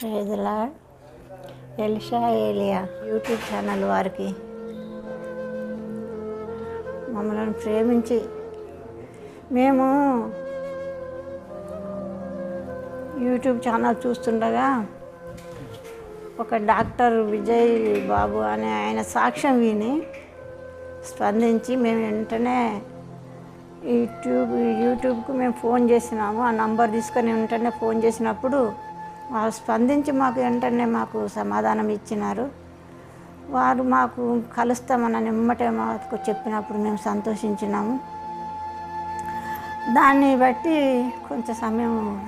ప్రేజలా. Elisha Elia YouTube channel వారికి మమ్మల్ని ప్రేమించి మేము యూట్యూబ్ ఛానల్ చూస్తుండగా ఒక డాక్టర్ విజయ్ బాబు అనే ఆయన సాక్ష్యం విని స్పందించి మేము వెంటనే యూట్యూబ్ యూట్యూబ్కు మేము ఫోన్ చేసినాము. ఆ నంబర్ తీసుకొని వెంటనే ఫోన్ చేసినప్పుడు వారు స్పందించి మాకు వెంటనే మాకు సమాధానం ఇచ్చినారు. వారు మాకు కలుస్తామని నిమ్మటే మాకు చెప్పినప్పుడు మేము సంతోషించినాము. దాన్ని బట్టి కొంచెం సమయం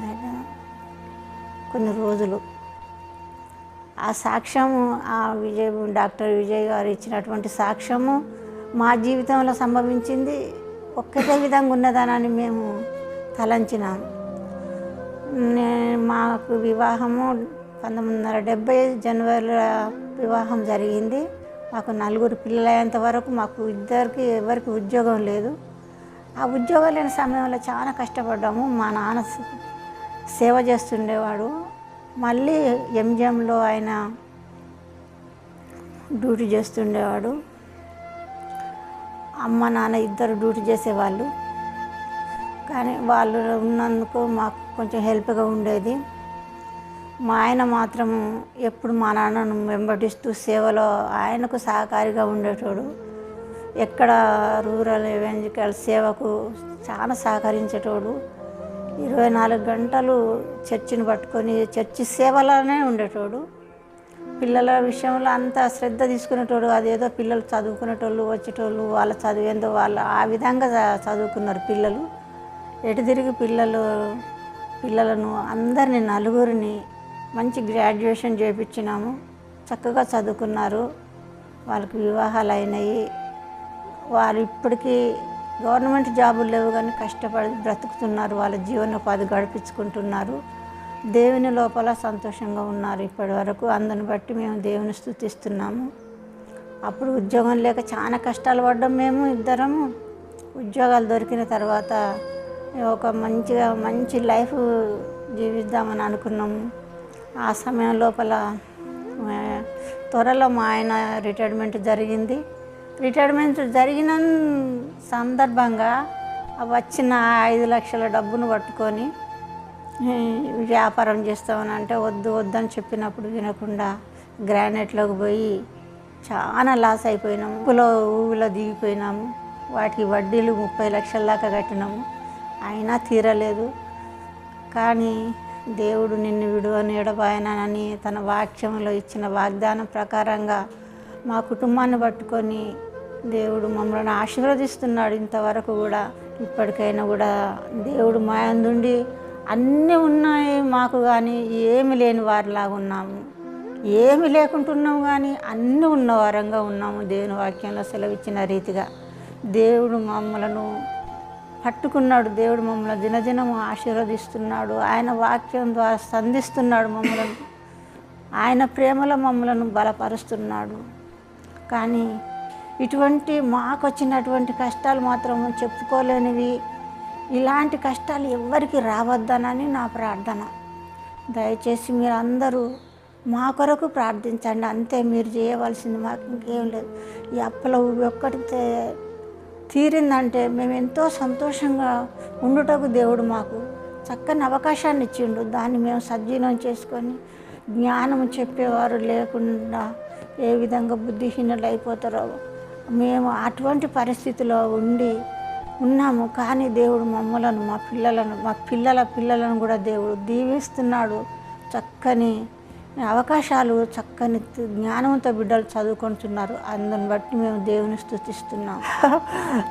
కొన్ని రోజులు. ఆ సాక్ష్యము ఆ విజయ్ డాక్టర్ విజయ్ గారు ఇచ్చినటువంటి సాక్ష్యము మా జీవితంలో సంభవించింది. ఒక్కటే విధంగా ఉన్నదానని మేము తలంచినాము. మాకు వివాహము పంతొమ్మిది వందల డెబ్బై జనవరిలో వివాహం జరిగింది. మాకు నలుగురు పిల్లలయ్యేంత వరకు మాకు ఇద్దరికి ఎవరికి ఉద్యోగం లేదు. ఆ ఉద్యోగం లేని సమయంలో చాలా కష్టపడ్డాము. మా నాన్న సేవ చేస్తుండేవాడు. మళ్ళీ ఎంజిఎంలో ఆయన డ్యూటీ చేస్తుండేవాడు. అమ్మ నాన్న ఇద్దరు డ్యూటీ చేసేవాళ్ళు. కానీ వాళ్ళు ఉన్నందుకు మాకు కొంచెం హెల్ప్గా ఉండేది. మా ఆయన మాత్రం ఎప్పుడు మా నాన్నను వెంబడిస్తూ సేవలో ఆయనకు సహకారిగా ఉండేటోడు. ఎక్కడ రూరల్ ఎవెంజికల్ సేవకు చాలా సహకరించేటోడు. ఇరవై నాలుగు గంటలు చర్చిని పట్టుకొని చర్చి సేవలోనే ఉండేటోడు. పిల్లల విషయంలో అంత శ్రద్ధ తీసుకునేటోడు అదేదో పిల్లలు చదువుకునేటోళ్ళు వచ్చేటోళ్ళు వాళ్ళ చదివేందో వాళ్ళు ఆ విధంగా చదువుకున్నారు పిల్లలు. ఎటు తిరిగి పిల్లలు పిల్లలను అందరిని నలుగురిని మంచి గ్రాడ్యుయేషన్ చేయించినాము చక్కగా చదువుకున్నారు. వాళ్ళకి వివాహాలు అయినాయి వారు ఇప్పటికీ గవర్నమెంట్ జాబులు లేవు కానీ కష్టపడి బ్రతుకుతున్నారు. వాళ్ళ జీవనోపాధి గడిపించుకుంటున్నారు. దేవుని లోపల సంతోషంగా ఉన్నారు ఇప్పటి వరకు. అందుని బట్టి మేము దేవుని స్థుతిస్తున్నాము. అప్పుడు ఉద్యోగం లేక చాలా కష్టాలు పడ్డాం మేము ఇద్దరము. ఉద్యోగాలు దొరికిన తర్వాత ఒక మంచిగా మంచి లైఫ్ జీవిద్దామని అనుకున్నాము. ఆ సమయం లోపల త్వరలో మా ఆయన రిటైర్మెంట్ జరిగింది. రిటైర్మెంట్ జరిగిన సందర్భంగా వచ్చిన ఐదు లక్షల డబ్బును పట్టుకొని వ్యాపారం చేస్తామని అంటే వద్దు వద్దని చెప్పినప్పుడు వినకుండా గ్రానైట్లోకి పోయి చాలా లాస్ అయిపోయినాము. ఊపులో ఊవిలో దిగిపోయినాము. వాటికి వడ్డీలు ముప్పై లక్షల దాకా కట్టినాము. అయినా తీరలేదు. కానీ దేవుడు నిన్ను విడువని ఎడబాయనని తన వాక్యంలో ఇచ్చిన వాగ్దానం ప్రకారంగా మా కుటుంబాన్ని పట్టుకొని దేవుడు మమ్మల్ని ఆశీర్వదిస్తున్నాడు. ఇంతవరకు కూడా ఇప్పటికైనా కూడా దేవుడు మాయందుండి అన్నీ ఉన్నాయి. మాకు కానీ ఏమి లేని వారిలాగా ఉన్నాము. ఏమి లేకుంటున్నాము కానీ అన్నీ ఉన్న వారంగా ఉన్నాము దేవుని వాక్యంలో సెలవిచ్చిన రీతిగా. దేవుడు మమ్మలను పట్టుకున్నాడు దేవుడు మమ్మల్ని దినదినము ఆశీర్వదిస్తున్నాడు. ఆయన వాక్యం ద్వారా సంధిస్తున్నాడు మమ్మలను. ఆయన ప్రేమలో మమ్మలను బలపరుస్తున్నాడు. కానీ ఇటువంటి మాకు వచ్చినటువంటి కష్టాలు మాత్రం చెప్పుకోలేనివి ఇలాంటి కష్టాలు ఎవ్వరికి రావద్దనని నా ప్రార్థన. దయచేసి మీరు అందరూ మా కొరకు ప్రార్థించండి. అంతే మీరు చేయవలసింది మాకు ఇంకేం లేదు. ఈ అప్పుల ఒక్కటి తే- తీరిందంటే మేము ఎంతో సంతోషంగా ఉండుటకు దేవుడు మాకు చక్కని అవకాశాన్ని ఇచ్చిండు. దాన్ని మేము సద్వినియోగం చేసుకొని జ్ఞానం చెప్పేవారు లేకుండా ఏ విధంగా బుద్ధిహీనులు అయిపోతారో మేము అటువంటి పరిస్థితిలో ఉండి ఉన్నాము. కానీ దేవుడు మమ్మలను మా పిల్లలను మా పిల్లల పిల్లలను కూడా దేవుడు దీవిస్తున్నాడు. చక్కని అవకాశాలు చక్కని జ్ఞానంతో బిడ్డలు చదువుకుంటున్నారు. అందుని బట్టి మేము దేవుని స్థుతిస్తున్నాం.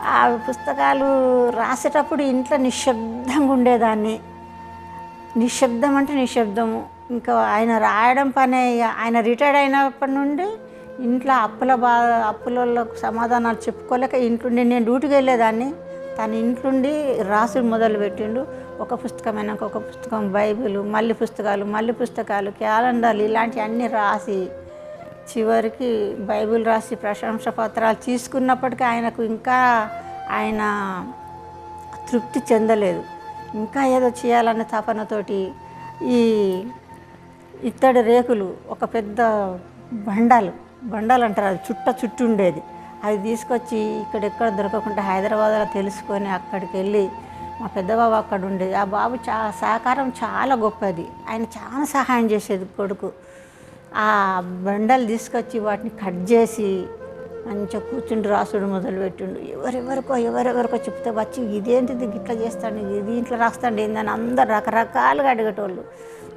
ఆ పుస్తకాలు రాసేటప్పుడు ఇంట్లో నిశ్శబ్దంగా ఉండేదాన్ని. నిశ్శబ్దం అంటే నిశ్శబ్దము. ఇంకా ఆయన రాయడం పనే ఆయన రిటైర్డ్ అయినప్పటి నుండి ఇంట్లో అప్పుల బా అప్పులలో సమాధానాలు చెప్పుకోలేక ఇంట్లోండి నేను డ్యూటీకి వెళ్ళేదాన్ని. తను ఇంట్లోండి రాసుడు మొదలు పెట్టిండు ఒక పుస్తకమైన ఒక పుస్తకం బైబిల్ మళ్ళీ పుస్తకాలు మళ్ళీ పుస్తకాలు క్యాలెండర్లు ఇలాంటివి అన్నీ రాసి చివరికి బైబిల్ రాసి ప్రశంస పత్రాలు తీసుకున్నప్పటికీ ఆయనకు ఇంకా ఆయన తృప్తి చెందలేదు. ఇంకా ఏదో చేయాలనే తపనతోటి ఈ ఇత్తడి రేకులు ఒక పెద్ద బండాలు బండాలు అంటారు అది చుట్ట చుట్టూ ఉండేది అది తీసుకొచ్చి ఇక్కడెక్కడ దొరకకుండా హైదరాబాద్లో తెలుసుకొని అక్కడికి వెళ్ళి మా పెద్ద బాబు అక్కడ ఉండేది. ఆ బాబు చా సహకారం చాలా గొప్పది. ఆయన చాలా సహాయం చేసేది కొడుకు. ఆ బండలు తీసుకొచ్చి వాటిని కట్ చేసి మంచిగా కూర్చుండి రాసుడు మొదలుపెట్టిండు. ఎవరెవరికో ఎవరెవరికో చెప్తే వచ్చి ఇదేంటిది ఇట్లా చేస్తాడు? ఇది దీంట్లో రాస్తాడు? ఏందని? అందరు రకరకాలుగా అడిగేటోళ్ళు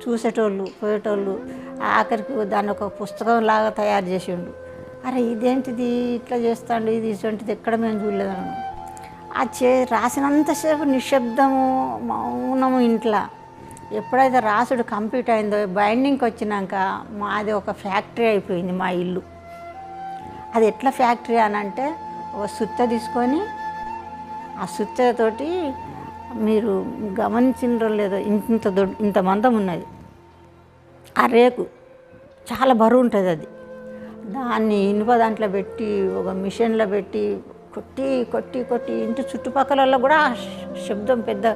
చూసేటోళ్ళు పోయేటోళ్ళు. ఆఖరికి దాన్ని ఒక పుస్తకం లాగా తయారు చేసిండు. అరే ఇదేంటిది? ఇట్లా చేస్తాడు? ఇది ఇటువంటిది ఎక్కడ మేము చూడలేదను ఆ చే రాసినంతసేపు నిశ్శబ్దము మౌనము ఇంట్లో. ఎప్పుడైతే రాసుడు కంప్లీట్ అయిందో బైండింగ్కి వచ్చినాక మాది ఒక ఫ్యాక్టరీ అయిపోయింది మా ఇల్లు. అది ఎట్లా ఫ్యాక్టరీ అని అంటే ఒక సుత్త తీసుకొని ఆ సుత్తతోటి మీరు గమనించిండ్రో లేదో ఇంత దొడ్ ఇంత మందం ఉన్నది. ఆ రేకు చాలా బరువు ఉంటుంది అది. దాన్ని ఇనుప దాంట్లో పెట్టి ఒక మిషన్లో పెట్టి కొట్టి కొట్టి కొట్టి ఇంటి చుట్టుపక్కల కూడా శబ్దం పెద్ద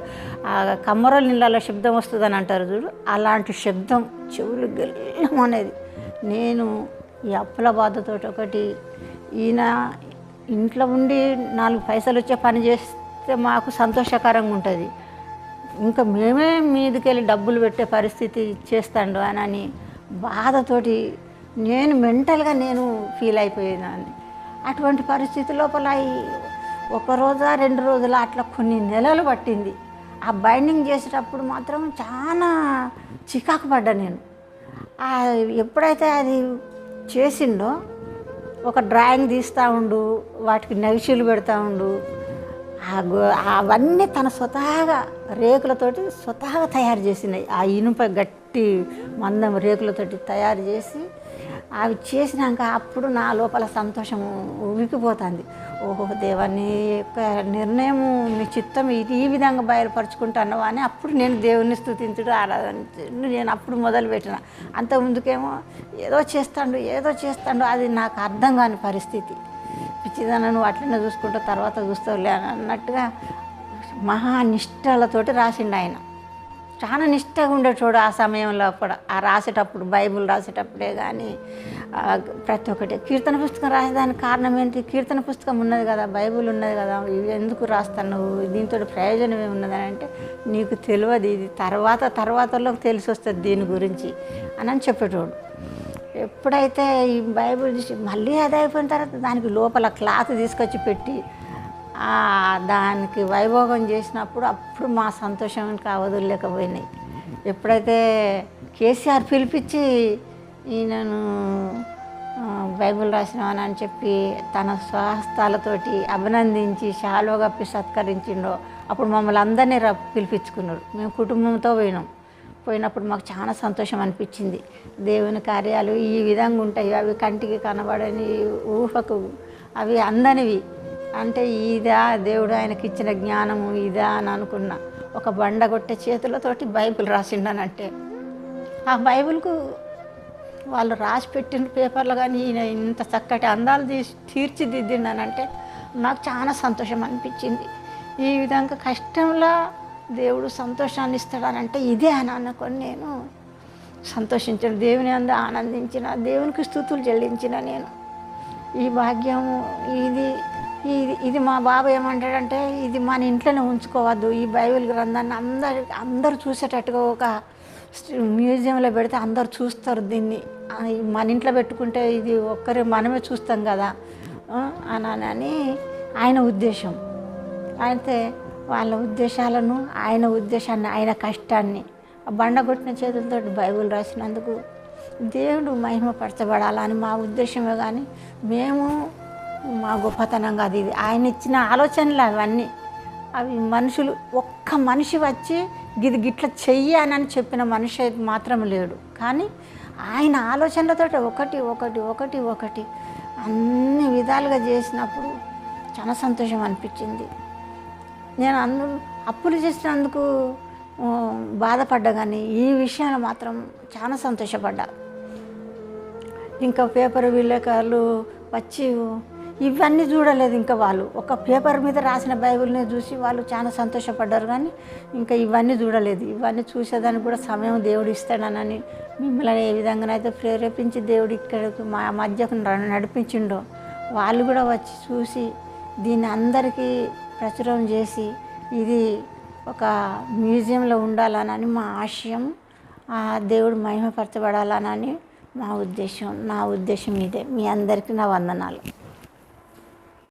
కమ్మరల నీళ్ళలో శబ్దం వస్తుందని అంటారు చూడు. అలాంటి శబ్దం చెవులు గెల్లం అనేది. నేను ఈ అప్పుల బాధతో ఒకటి ఈయన ఇంట్లో ఉండి నాలుగు పైసలు వచ్చే పని చేస్తే మాకు సంతోషకరంగా ఉంటుంది. ఇంకా మేమే మీదకెళ్ళి డబ్బులు పెట్టే పరిస్థితి చేస్తాడు అని అని బాధతోటి నేను మెంటల్గా నేను ఫీల్ అయిపోయేదాన్ని. అటువంటి పరిస్థితి లోపల ఒక రోజా రెండు రోజుల అట్లా కొన్ని నెలలు పట్టింది. ఆ బైండింగ్ చేసేటప్పుడు మాత్రం చాలా చికాకు పడ్డా నేను. ఎప్పుడైతే అది చేసిండో ఒక డ్రాయింగ్ తీస్తూ ఉండు వాటికి నగిషీలు పెడతా ఉండు ఆ గో- అవన్నీ తన స్వతహాగా రేకులతోటి స్వతహాగా తయారు చేసినాయి. ఆ ఇనుప గట్టి మందం రేకులతోటి తయారు చేసి అవి చేసినాక అప్పుడు నా లోపల సంతోషం ఉవికిపోతుంది ఓహో దేవా నీ యొక్క నిర్ణయం నీ చిత్తం ఇది ఈ విధంగా బయలుపరుచుకుంటున్నావు అని అప్పుడు నేను దేవుణ్ణి స్థుతించుడు ఆరాధించుడు నేను అప్పుడు మొదలుపెట్టిన. అంత ముందుకేమో ఏదో చేస్తాడు ఏదో చేస్తాడు అది నాకు అర్థం కాని పరిస్థితి. పిచ్చిదాన నువ్వు అట్లనే చూసుకుంటా తర్వాత చూస్తావులే అని అన్నట్టుగా మహానిష్టలతోటి రాసిండు ఆయన. చాలా నిష్టగా ఉండేటోడు ఆ సమయంలో కూడా ఆ రాసేటప్పుడు బైబిల్ రాసేటప్పుడే కానీ ప్రతి ఒక్కటి. కీర్తన పుస్తకం రాసేదానికి కారణం ఏంటి? కీర్తన పుస్తకం ఉన్నది కదా బైబిల్ ఉన్నది కదా ఇవి ఎందుకు రాస్తాను నువ్వు దీంతో ప్రయోజనం ఏమున్నదని అంటే నీకు తెలియదు ఇది తర్వాత తర్వాతలో తెలిసి వస్తుంది దీని గురించి అని అని చెప్పేటోడు. ఎప్పుడైతే ఈ బైబిల్ మళ్ళీ అది అయిపోయిన తర్వాత దానికి లోపల క్లాత్ తీసుకొచ్చి పెట్టి దానికి వైభోగం చేసినప్పుడు అప్పుడు మా సంతోషానికి అవధులేకపోయినాయి ఎప్పుడైతే కేసీఆర్ పిలిపించి ఈయనను బైబుల్ బైబిల్ రాసినామని అని చెప్పి తన స్వహస్తాలతోటి అభినందించి శాలువ కప్పి సత్కరించిండో అప్పుడు మమ్మల్ని అందరినీ ర పిలిపించుకున్నాడు మేము కుటుంబంతో పోయినాం. పోయినప్పుడు మాకు చాలా సంతోషం అనిపించింది. దేవుని కార్యాలు ఈ విధంగా ఉంటాయి. అవి కంటికి కనబడని ఊహకు అవి అందనివి. అంటే ఇదా దేవుడు ఆయనకి ఇచ్చిన జ్ఞానము ఇదా అని అనుకున్నా. ఒక బండ కొట్టే చేతులతోటి బైబిల్ రాసిండనంటే. ఆ బైబిల్కు వాళ్ళు రాసి పెట్టిన పేపర్లు కానీ ఈయన ఇంత చక్కటి అందాలు తీసి తీర్చిదిద్దిండనంటే నాకు చాలా సంతోషం అనిపించింది. ఈ విధంగా కష్టంలో దేవుడు సంతోషాన్ని ఇస్తాడనంటే ఇదే అని అనుకొని నేను సంతోషించిన దేవుని అందు ఆనందించిన దేవునికి స్థుతులు చెల్లించిన నేను. ఈ భాగ్యము ఇది ఇది ఇది మా బాబు ఏమంటాడంటే ఇది మన ఇంట్లోనే ఉంచుకోవద్దు. ఈ బైబిల్ గ్రంథాన్ని అందరు అందరూ చూసేటట్టుగా ఒక మ్యూజియంలో పెడితే అందరు చూస్తారు దీన్ని. మన ఇంట్లో పెట్టుకుంటే ఇది ఒక్కరే మనమే చూస్తాం కదా. అని అని ఆయన ఉద్దేశం. అయితే వాళ్ళ ఉద్దేశాలను ఆయన ఉద్దేశాన్ని ఆయన కష్టాన్ని బండగొట్టిన బండ కొట్టిన చేతులతో బైబిల్ రాసినందుకు దేవుడు మహిమపరచబడాలని మా ఉద్దేశమే కానీ మేము మా గొప్పతనం కాదు ఇది. ఆయన ఇచ్చిన ఆలోచనలు అవన్నీ. అవి మనుషులు ఒక్క మనిషి వచ్చి గిది గిట్ల చెయ్యి చెప్పిన మనిషి అయితే మాత్రం లేడు. కానీ ఆయన ఆలోచనలతో ఒకటి ఒకటి ఒకటి ఒకటి అన్ని విధాలుగా చేసినప్పుడు చాలా సంతోషం అనిపించింది. నేను అందు అప్పులు చేసినందుకు బాధపడ్డా కానీ ఈ విషయంలో మాత్రం చాలా సంతోషపడ్డా. ఇంకా పేపర్ విలేకరులు వచ్చి ఇవన్నీ చూడలేదు ఇంకా వాళ్ళు. ఒక పేపర్ మీద రాసిన బైబిల్ని చూసి వాళ్ళు చాలా సంతోషపడ్డారు కానీ ఇంకా ఇవన్నీ చూడలేదు. ఇవన్నీ చూసేదానికి కూడా సమయం దేవుడు ఇస్తాడనని మిమ్మల్ని ఏ విధంగానైతే ప్రేరేపించి దేవుడు ఇక్కడికి మా మధ్యకు నడిపించిండో వాళ్ళు కూడా వచ్చి చూసి దీన్ని అందరికీ ప్రచురం చేసి ఇది ఒక మ్యూజియంలో ఉండాలనని మా ఆశయం ఆ దేవుడు మహిమపరచబడాలనని మా ఉద్దేశం నా ఉద్దేశం ఇదే. మీ అందరికీ నా వందనాలు.